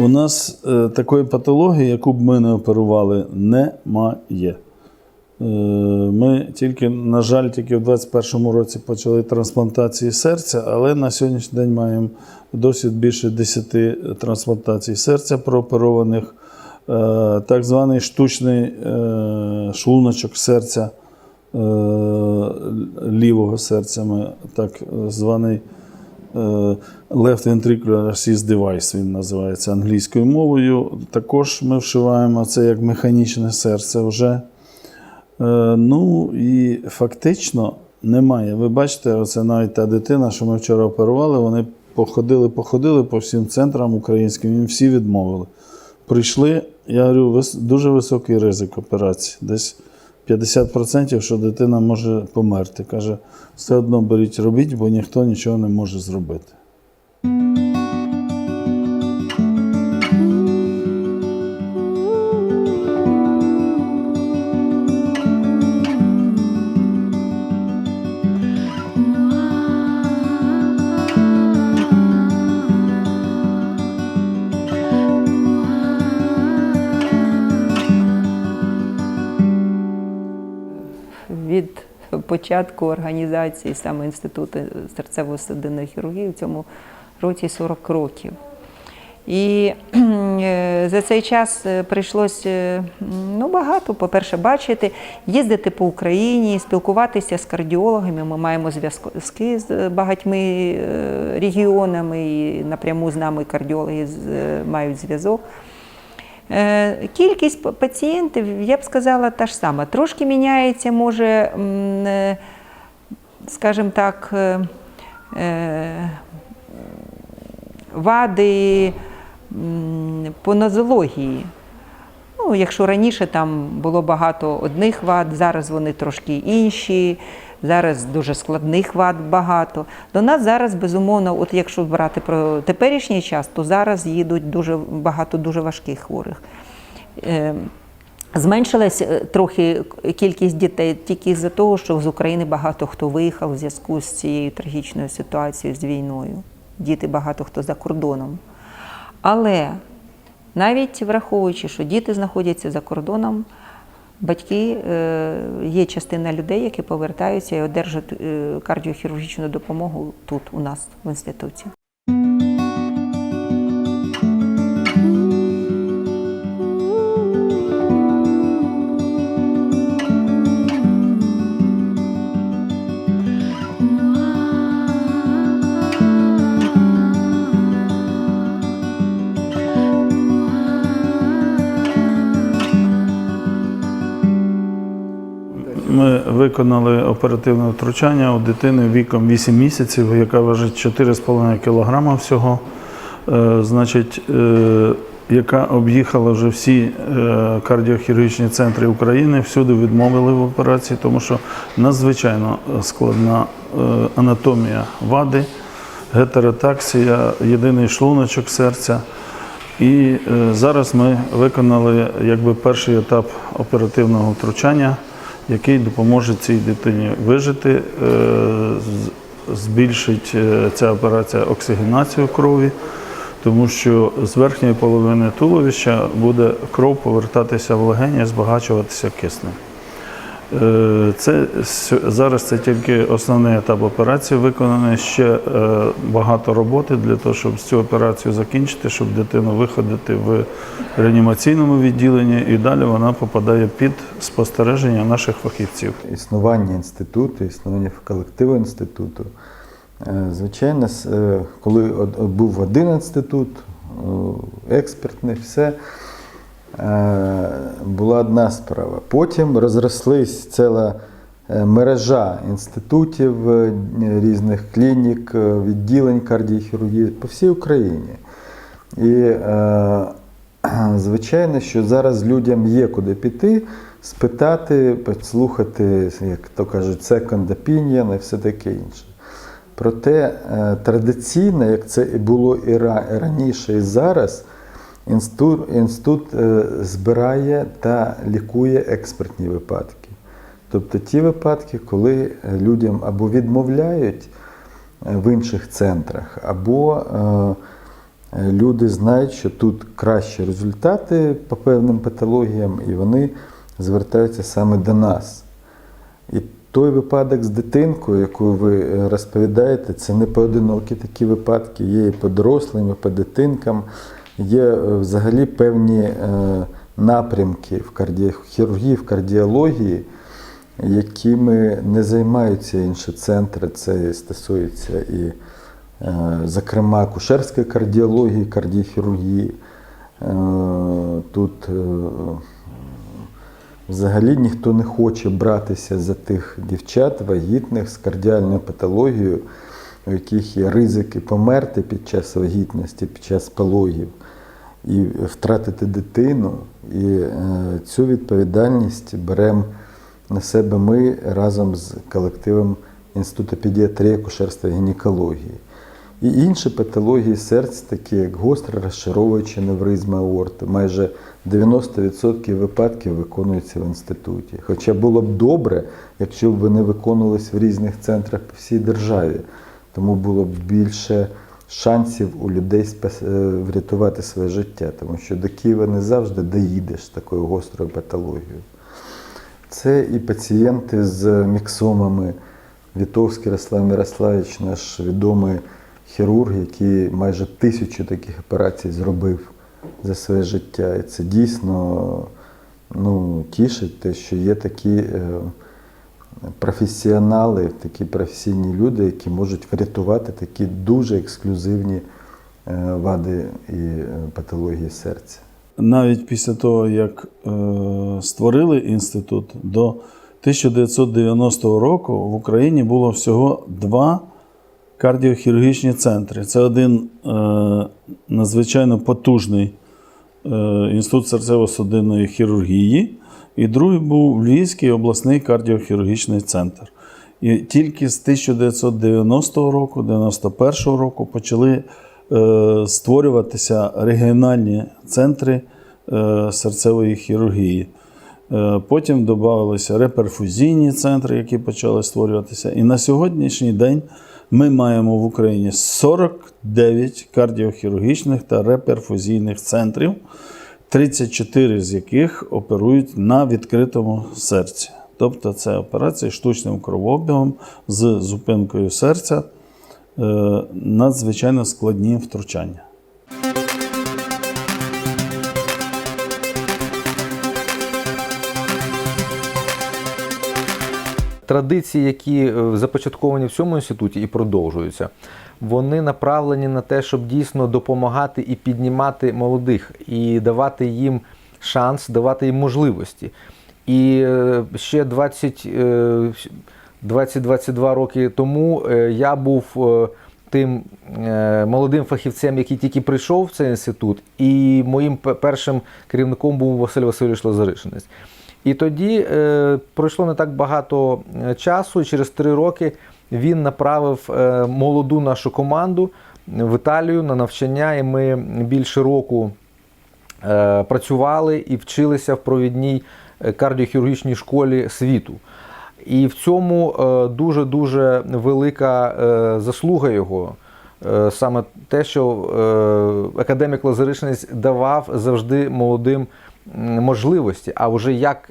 У нас е, такої патології, яку б ми не оперували, немає. Е, ми тільки, на жаль, тільки в 2021 році почали трансплантації серця, але на сьогоднішній день маємо досвід більше 10 трансплантацій серця прооперованих. Е, так званий штучний е, шлуночок серця е, лівого серця, ми так званий е, Left Ventricular Assist Device, він називається англійською мовою. Також ми вшиваємо це як механічне серце вже. Е, Ну і фактично немає. Ви бачите, оце навіть та дитина, що ми вчора оперували, вони походили, походили по всім центрам українським, їм всі відмовили. Прийшли, я говорю, дуже високий ризик операції. Десь 50%, що дитина може померти. Каже, все одно беріть, робіть, бо ніхто нічого не може зробити. Початку організації саме Інституту серцево-судинної хірургії в цьому році 40 років. І е, за цей час е, прийшлося е, ну, багато, по-перше, бачити, їздити по Україні, спілкуватися з кардіологами. Ми маємо зв'язки з багатьма е, регіонами, і напряму з нами кардіологи мають зв'язок. Е, Кількість пацієнтів, я б сказала, та ж сама. Трошки міняється, може, е, скажімо так, е, вади по нозології. Ну, якщо раніше там було багато одних вад, зараз вони трошки інші, зараз дуже складних вад багато. До нас зараз, безумовно, от якщо брати про теперішній час, то зараз їдуть дуже багато дуже важких хворих. Е, Зменшилась е, трохи кількість дітей тільки з-за того, що з України багато хто виїхав у зв'язку з цією трагічною ситуацією з війною. Діти багато хто за кордоном. Але навіть враховуючи, що діти знаходяться за кордоном, батьки е, є частина людей, які повертаються і одержать е, кардіохірургічну допомогу тут, у нас в інституті. Ми виконали оперативне втручання у дитини віком 8 місяців, яка важить 4,5 кг всього. Е, Значить, е, яка об'їхала вже всі е, кардіохірургічні центри України, всюди відмовили в операції, тому що надзвичайно складна анатомія вади, гетеротаксія, єдиний шлуночок серця. І зараз ми виконали якби перший етап оперативного втручання, який допоможе цій дитині вижити, е, збільшить е, ця операція оксигенацію крові, тому що з верхньої половини туловища буде кров повертатися в легені, збагачуватися киснем. Е, Це зараз це тільки основний етап операції. Виконаний ще е, багато роботи для того, щоб цю операцію закінчити, щоб дитину виходити в реанімаційному відділенні, і далі вона попадає під спостереження наших фахівців. існування інституту, існування колективу інституту. Е, Звичайно, коли був один інститут, експертний, все, була одна справа. Потім розрослись ціла е, мережа інститутів, е, різних клінік, е, відділень кардіохірургії по всій Україні. І е, звичайно, що зараз людям є куди піти, спитати, послухати, як то кажуть, second opinion і все таке інше. Проте е, традиційно, як це було і раніше, і зараз, інститут, інститут е, збирає та лікує експертні випадки. Тобто ті випадки, коли е, людям або відмовляють е, в інших центрах, або люди знають, що тут кращі результати по певним патологіям, і вони звертаються саме до нас. І той випадок з дитинкою, яку ви розповідаєте, це не поодинокі такі випадки, є і по дорослим, і по дитинкам. Є е, взагалі певні е, напрямки в кардіохірургії, в кардіології, якими не займаються інші центри. Це стосується і, е, зокрема, акушерської кардіології, кардіохірургії. Тут Взагалі ніхто не хоче братися за тих дівчат вагітних з кардіальною патологією, у яких є ризики померти під час вагітності, під час пологів, і втратити дитину. І е, цю відповідальність беремо на себе ми разом з колективом Інституту педіатрії, акушерства і гінекології. І інші патології серця, такі як гостра розшаровуюча невризма аорти, майже 90% випадків виконуються в інституті. Хоча було б добре, якщо б вони виконувалися в різних центрах по всій державі, тому було б більше шансів у людей е, врятувати своє життя, тому що до Києва не завжди доїдеш такою гострою патологією. Це і пацієнти з міксомами. Вітовський Ярослав Мирославович, наш відомий хірург, який майже тисячу таких операцій зробив за своє життя. І це дійсно ну, тішить те, що є такі е, професіонали, такі професійні люди, які можуть врятувати такі дуже ексклюзивні е, вади і е, патології серця. Навіть після того, як е, створили інститут, до 1990 року в Україні було всього два кардіохірургічні центри. Це один надзвичайно потужний інститут серцево-судинної хірургії, і другий був Львівський обласний кардіохірургічний центр. І тільки з 1990 року, 91 року почали е, створюватися регіональні центри е, серцевої хірургії. Е, Потім додавалися реперфузійні центри, які почали створюватися. І на сьогоднішній день ми маємо в Україні 49 кардіохірургічних та реперфузійних центрів, 34 з яких оперують на відкритому серці. Тобто це операції штучним кровообігом з зупинкою серця, е, надзвичайно складні втручання. традиції, які е, започатковані в цьому інституті і продовжуються, вони направлені на те, щоб дійсно допомагати і піднімати молодих, і давати їм шанс, давати їм можливості. І е, ще 20, е, 20-22 роки тому е, я був тим молодим фахівцем, який тільки прийшов в цей інститут, і моїм першим керівником був Василь Васильович Лазаришинець. І тоді пройшло не так багато часу, і через три роки він направив е, молоду нашу команду в Італію на навчання, і ми більше року е, працювали і вчилися в провідній е, кардіохірургічній школі світу. І в цьому дуже-дуже велика заслуга його. Саме те, що академік Лазаришинець давав завжди молодим можливості. А вже як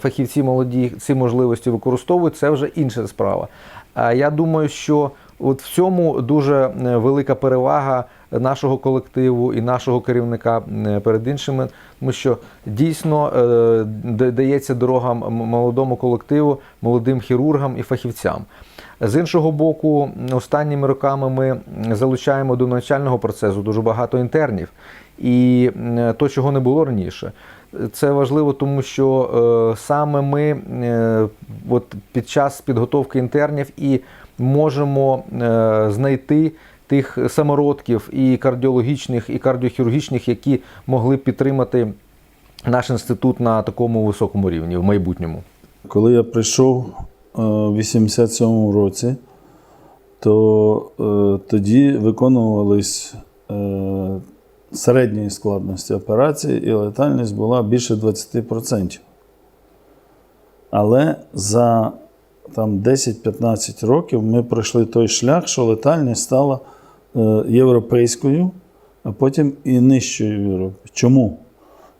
фахівці молоді ці можливості використовують, це вже інша справа. Я думаю, що от в цьому дуже е, велика перевага нашого колективу і нашого керівника е, перед іншими, тому що дійсно е, дається дорога молодому колективу, молодим хірургам і фахівцям. З іншого боку, останніми роками ми залучаємо до навчального процесу дуже багато інтернів. і то, чого не було раніше. Це важливо, тому що е, саме ми е, от під час підготовки інтернів і можемо е, знайти тих самородків і кардіологічних, і кардіохірургічних, які могли підтримати наш інститут на такому високому рівні в майбутньому. Коли я прийшов в 87-му році, то тоді виконувались середньої складності операції, і летальність була більше 20%. Але за там, 10-15 років ми пройшли той шлях, що летальність стала е, європейською, а потім і нижчою в Європі. Чому?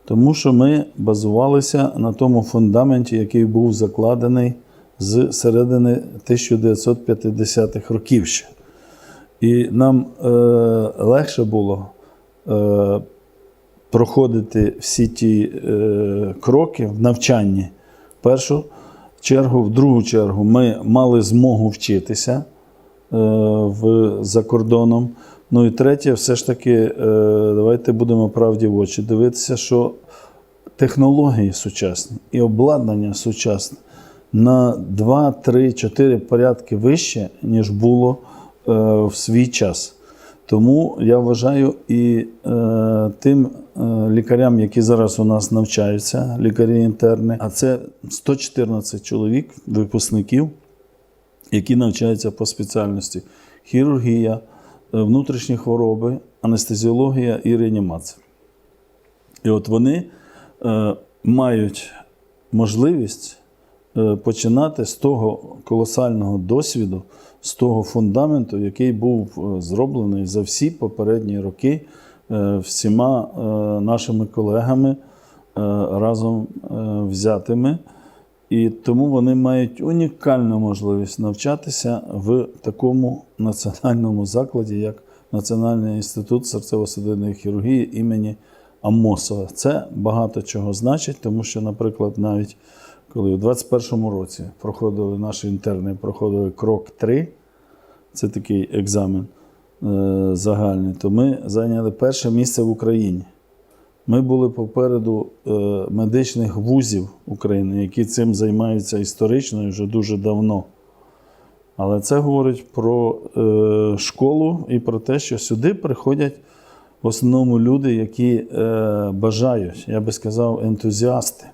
Тому що ми базувалися на тому фундаменті, який був закладений з середини 1950-х років ще. І нам е, легше було проходити всі ті е, кроки в навчанні. В першу чергу, в другу чергу, ми мали змогу вчитися е, в, за кордоном. Ну і третє, все ж таки, е, давайте будемо правді в очі дивитися, що технології сучасні і обладнання сучасне на 2, 3, 4 порядки вище, ніж було е, в свій час. Тому я вважаю і е, тим е, лікарям, які зараз у нас навчаються, лікарі-інтерни, а це 114 чоловік, випускників, які навчаються по спеціальності хірургія, е, внутрішні хвороби, анестезіологія і реанімація. І от вони е, мають можливість починати з того колосального досвіду, з того фундаменту, який був е, зроблений за всі попередні роки е, всіма е, нашими колегами е, разом е, взятими. І тому вони мають унікальну можливість навчатися в такому національному закладі, як Національний інститут серцево-судинної хірургії імені Амосова. Це багато чого значить, тому що, наприклад, навіть коли у 2021 році проходили наші інтерни, проходили крок 3, це такий екзамен е, загальний, то ми зайняли перше місце в Україні. Ми були попереду е, медичних вузів України, які цим займаються історично і вже дуже давно. Але це говорить про е, школу і про те, що сюди приходять в основному люди, які е, бажають, я би сказав, ентузіасти,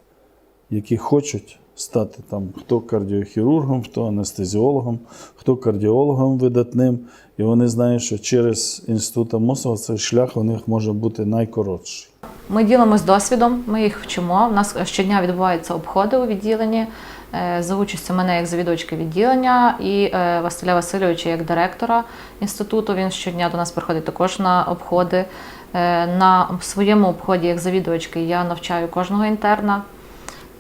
які хочуть стати там хто кардіохірургом, хто анестезіологом, хто кардіологом видатним. І вони знають, що через інститут Амосова цей шлях у них може бути найкоротший. Ми ділимось досвідом, ми їх вчимо. У нас щодня відбуваються обходи у відділенні е, за участю мене як завідувачки відділення і е, Василя Васильовича як директора інституту. Він щодня до нас приходить також на обходи. Е, На своєму обході як завідувачки я навчаю кожного інтерна.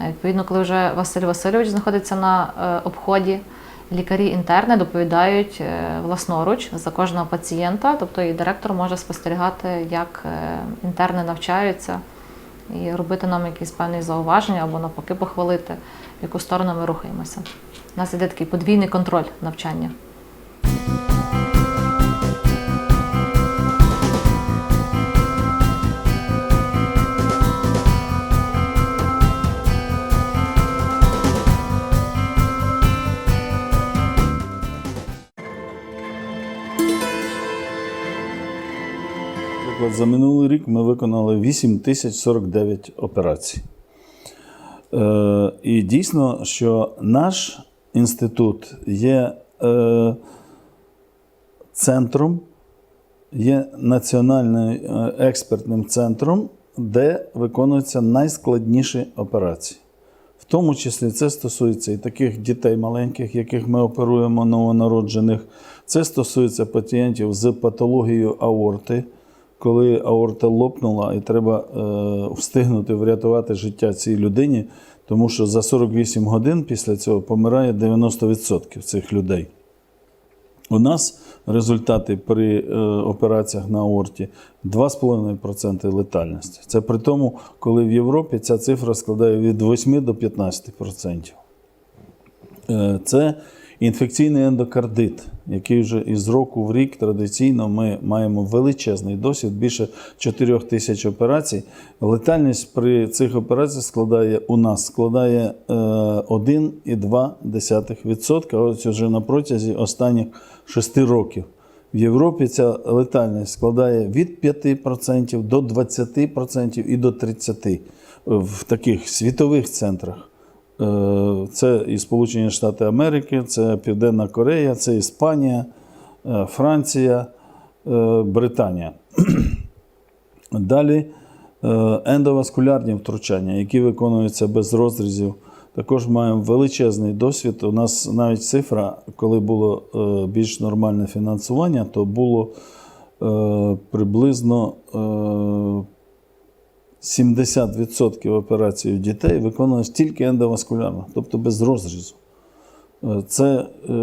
Відповідно, коли вже Василь Васильович знаходиться на е, обході, лікарі-інтерни доповідають е, власноруч за кожного пацієнта, тобто і директор може спостерігати, як е, інтерни навчаються, і робити нам якісь певні зауваження або навпаки похвалити, в яку сторону ми рухаємося. У нас іде такий подвійний контроль навчання. Наприклад, за минулий рік ми виконали 8049 операцій. Е, і дійсно, що наш інститут є е, центром, є національним е, експертним центром, де виконуються найскладніші операції. В тому числі це стосується і таких дітей маленьких, яких ми оперуємо новонароджених. Це стосується пацієнтів з патологією аорти, коли аорта лопнула, і треба е, встигнути врятувати життя цій людині, тому що за 48 годин після цього помирає 90% цих людей. У нас результати при е, операціях на аорті 2,5% летальності. Це при тому, коли в Європі ця цифра складає від 8 до 15%. Е, Це Інфекційний ендокардит, який вже із року в рік традиційно ми маємо величезний досвід, більше 4 тисяч операцій. Летальність при цих операціях складає у нас складає е, 1,2%. Ось вже на протязі останніх 6 років. В Європі ця летальність складає від 5% до 20% і до 30% в таких світових центрах. Е, Це і Сполучені Штати Америки, це Південна Корея, це Іспанія, е, Франція, е, Британія. Далі ендоваскулярні втручання, які виконуються без розрізів. Також маємо величезний досвід. У нас навіть цифра, коли було більш нормальне фінансування, то було приблизно 70% операцій дітей виконувалось тільки ендоваскулярно, тобто без розрізу. Е, Це е,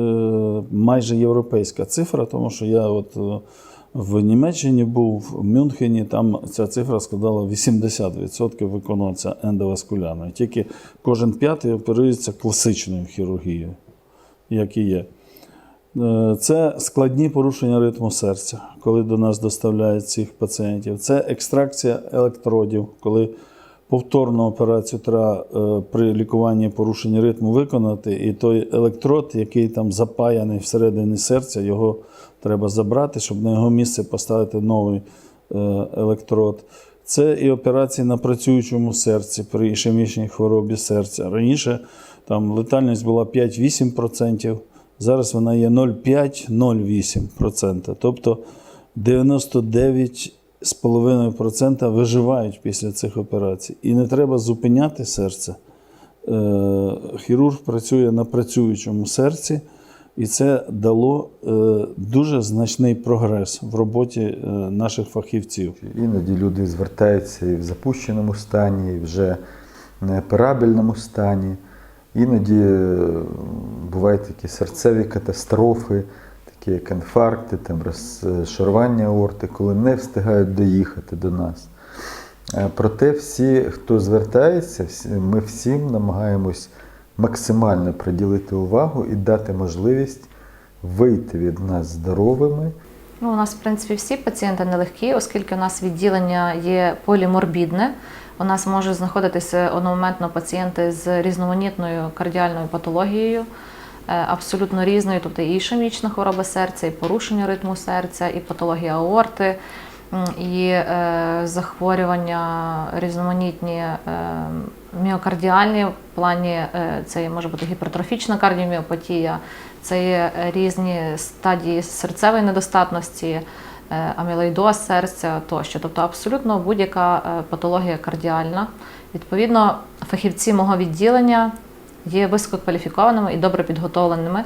майже європейська цифра, тому що я от е, в Німеччині був, в Мюнхені, там ця цифра складала 80% виконується ендоваскулярно. Тільки кожен п'ятий оперується класичною хірургією, як і є. Е, Це складні порушення ритму серця, коли до нас доставляють цих пацієнтів. Це екстракція електродів, коли повторну операцію треба е, при лікуванні порушення ритму виконати, і той електрод, який там запаяний всередині серця, його треба забрати, щоб на його місце поставити новий е, електрод. Це і операції на працюючому серці при ішемічній хворобі серця. Раніше там летальність була 5-8%, зараз вона є 0,5-0,8%. Тобто 99,5% виживають після цих операцій. І не треба зупиняти серце. Е, Хірург працює на працюючому серці, і це дало е, дуже значний прогрес в роботі е, наших фахівців. Іноді люди звертаються і в запущеному стані, і вже неоперабельному стані. Іноді е, бувають такі серцеві катастрофи, такі як інфаркти, там розшарування аорти, коли не встигають доїхати до нас. Е, Проте всі, хто звертається, ми всім намагаємось максимально приділити увагу і дати можливість вийти від нас здоровими Ну, у нас, в принципі, всі пацієнти нелегкі, оскільки у нас відділення є поліморбідне. У нас можуть знаходитися одномоментно пацієнти з різноманітною кардіальною патологією, е, абсолютно різною, тобто і ішемічна хвороба серця, і порушення ритму серця, і патологія аорти, і е, захворювання різноманітні е, міокардіальні в плані е, це може бути гіпертрофічна кардіоміопатія, це є різні стадії серцевої недостатності, е, амілоїдоз серця тощо. Тобто абсолютно будь-яка е, патологія кардіальна. Відповідно, фахівці мого відділення є висококваліфікованими і добре підготовленими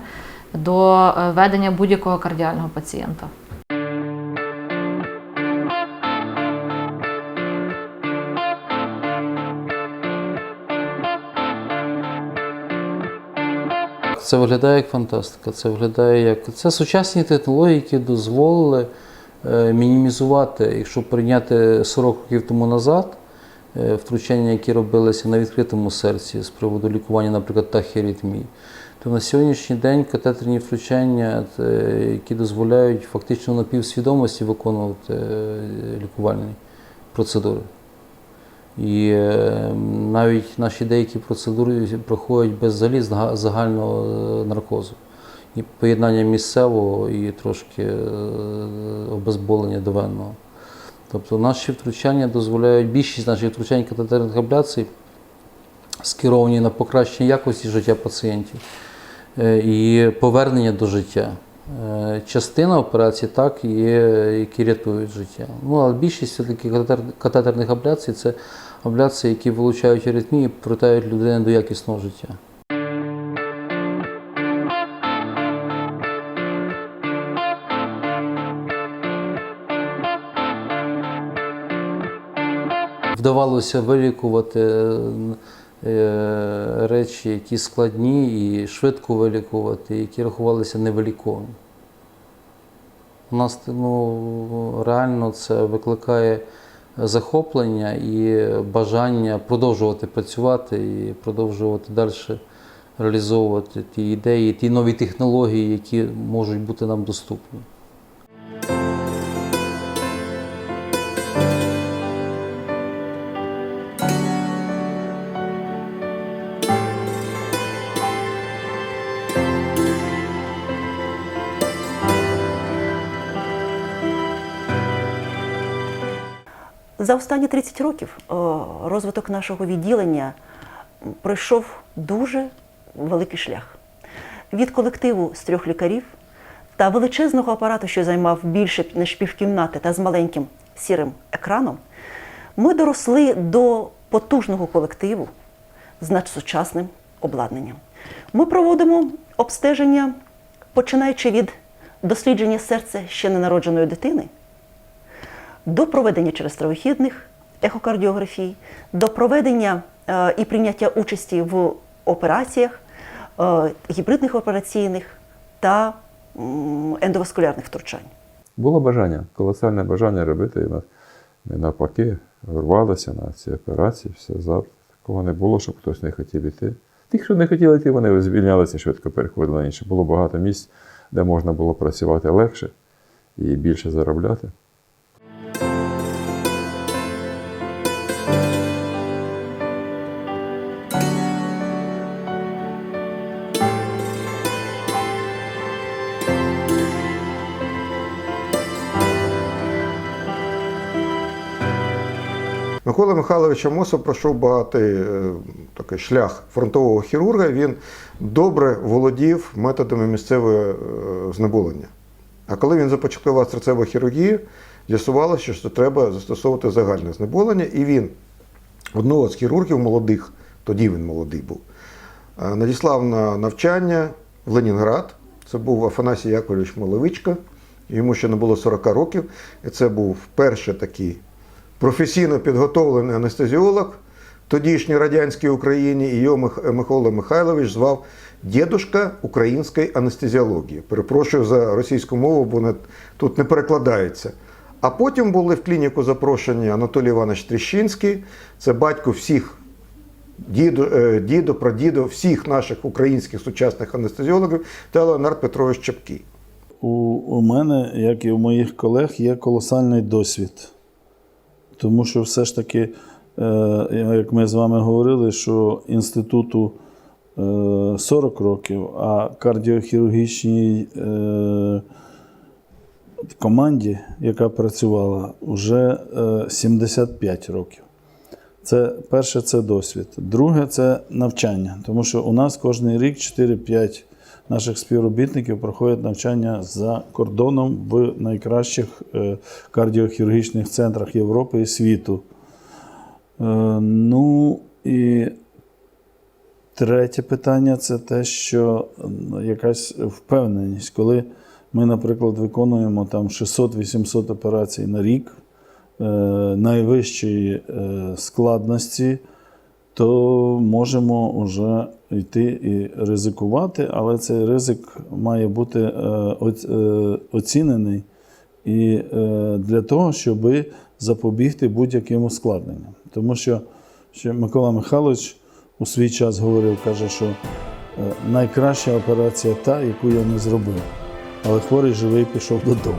до ведення будь-якого кардіального пацієнта. Це виглядає як фантастика. Це виглядає як це сучасні технології, які дозволили е, мінімізувати, якщо прийняти 40 років тому назад, е, втручання, які робилися на відкритому серці з приводу лікування, наприклад, тахіаритмії, то на сьогоднішній день катетерні втручання, е, які дозволяють фактично на півсвідомості виконувати лікувальні процедури. І е, навіть наші деякі процедури проходять без взагалі загального е, наркозу. І поєднання місцевого і трошки е, обезболення довенного. Тобто наші втручання дозволяють, більшість наших втручань катетерних абляцій скеровані на покращення якості життя пацієнтів е, і повернення до життя. Е, Частина операцій так є, які рятують життя. Ну, але більшість все-таки катетерних абляцій це абляції, які вилучають аритмії, повертають людину до якісного життя. Вдавалося вилікувати е, речі, які складні і швидко вилікувати, які рахувалися невиліковими. У нас ну, реально це викликає захоплення і бажання продовжувати працювати і продовжувати далі реалізовувати ті ідеї, ті нові технології, які можуть бути нам доступні. За останні 30 років е, розвиток нашого відділення пройшов дуже великий шлях. Від колективу з трьох лікарів та величезного апарату, що займав більше ніж півкімнати та з маленьким сірим екраном, ми доросли до потужного колективу з надсучасним обладнанням. Ми проводимо обстеження, починаючи від дослідження серця ще ненародженої дитини до проведення через черестровихідних ехокардіографій, до проведення е, і прийняття участі в операціях, е, гібридних операційних та ендоваскулярних втручань. Було бажання, колосальне бажання робити. Ми, навпаки рвалися на ці операції, все завжди. Такого не було, щоб хтось не хотів іти. Ті, що не хотіли йти, вони звільнялися, швидко переходили на інше. Було багато місць, де можна було працювати легше і більше заробляти. Микола Михайлович Амосов пройшов багатий е, такий шлях фронтового хірурга. Він добре володів методами місцевого е, знеболення. А коли він започаткував серцеву хірургію, з'ясувалося, що треба застосовувати загальне знеболення, і він одного з хірургів молодих, тоді він молодий був, е, надіслав на навчання в Ленінград. Це був Афанасій Яковлевич Маловичка, йому ще не було 40 років. І це був перший такий професійно підготовлений анестезіолог тодішній радянській Україні, і його Микола Михайлович звав дідушка української анестезіології. Перепрошую за російську мову, бо не- тут не перекладається. А потім були в клініку запрошені Анатолій Іванович Тріщинський, це батько всіх дідо, е, дідо, прадідо, всіх наших українських сучасних анестезіологів та Леонард Петрович Чепкий. У, у мене, як і у моїх колег, є колосальний досвід. Тому що все ж таки, е, як ми з вами говорили, що інституту е, 40 років, а кардіохірургічній е, команді, яка працювала, вже е, 75 років. Це перше це досвід. Друге це навчання. Тому що у нас кожен рік 4-5 наших співробітників проходять навчання за кордоном в найкращих е, кардіохірургічних центрах Європи і світу. Е, Ну і третє питання це те, що якась впевненість, коли ми, наприклад, виконуємо там 600-800 операцій на рік е, найвищої складності, то можемо вже йти і ризикувати, але цей ризик має бути е, е, оцінений і е, для того, щоб запобігти будь-яким ускладненням. Тому що ще Микола Михайлович у свій час говорив, каже, що найкраща операція та, яку я не зробив. Але хворий живий пішов додому.